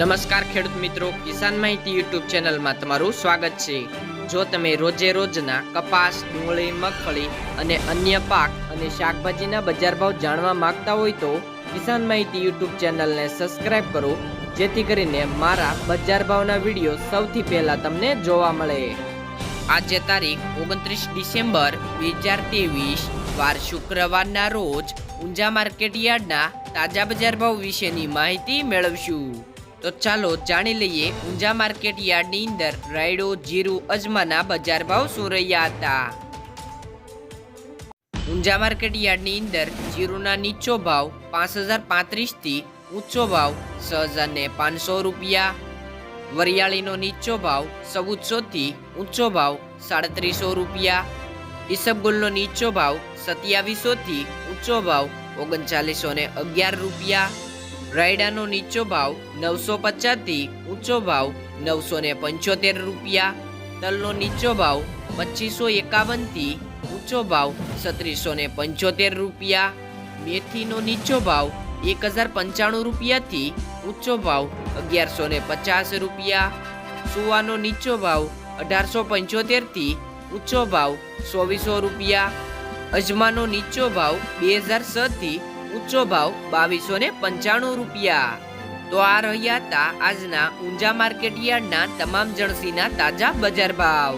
નમસ્કાર ખેડૂત મિત્રો, કિસાન માહિતી યુટ્યુબ ચેનલમાં તમારું સ્વાગત છે. જો તમે રોજે રોજના કપાસ, ડુંગળી, મગફળી અને અન્ય પાક અને શાકભાજીના બજાર ભાવ જાણવા માંગતા હોય તો કિસાન માહિતી યુટ્યુબ ચેનલને સબસ્ક્રાઇબ કરો, જેથી કરીને મારા બજાર ભાવના વીડિયો સૌથી પહેલા તમને જોવા મળે. આજે તારીખ ઓગણત્રીસ ડિસેમ્બર બે હજાર ત્રેવીસ, વાર શુક્રવારના રોજ ઊંઝા માર્કેટ યાર્ડના તાજા બજાર ભાવ વિશેની માહિતી મેળવશું. તો ચાલો જાણી લઈએ ઊંઝા માર્કેટ યાર્ડની અંદર રાયડો, જીરું, અજમાના બજાર ભાવ શું રહ્યા હતા? ઊંઝા માર્કેટ યાર્ડની અંદર જીરુના નીચો ભાવ પાંચ હજાર પાંત્રીસથી ઊંચો ભાવ છ હજાર ને પાંચસો રૂપિયા. વરિયાળીનો નીચો ભાવ ચૌદસોથી ઊંચો ભાવ સાડત્રીસો રૂપિયા. ઈસબગુલનો નીચો ભાવ સત્યાવીસોથી ઊંચો ભાવ ઓગણચાલીસો ને અગિયાર રૂપિયા. રાયડાનો નીચો ભાવ નવસો પચાસથી ઊંચો ભાવ નવસો ને પંચોતેર રૂપિયા. તલનો નીચો ભાવ પચીસો એકાવનથી ઊંચો ભાવ સત્રીસો ને પંચોતેર રૂપિયા. મેથીનો નીચો ભાવ એક હજાર પંચાણું રૂપિયાથી ઊંચો ભાવ અગિયારસો ને પચાસ રૂપિયા. સુવાનો નીચો ભાવ અઢારસો પંચોતેરથી ઊંચો ભાવ ચોવીસો રૂપિયા. અજમાનો નીચો ભાવ બે હજાર છથી ઊંચો ભાવ બાવીસો ને પંચાણું રૂપિયા. તો આ રહ્યા હતા આજના ઊંઝા માર્કેટ યાર્ડના તમામ જણસીના તાજા બજાર ભાવ.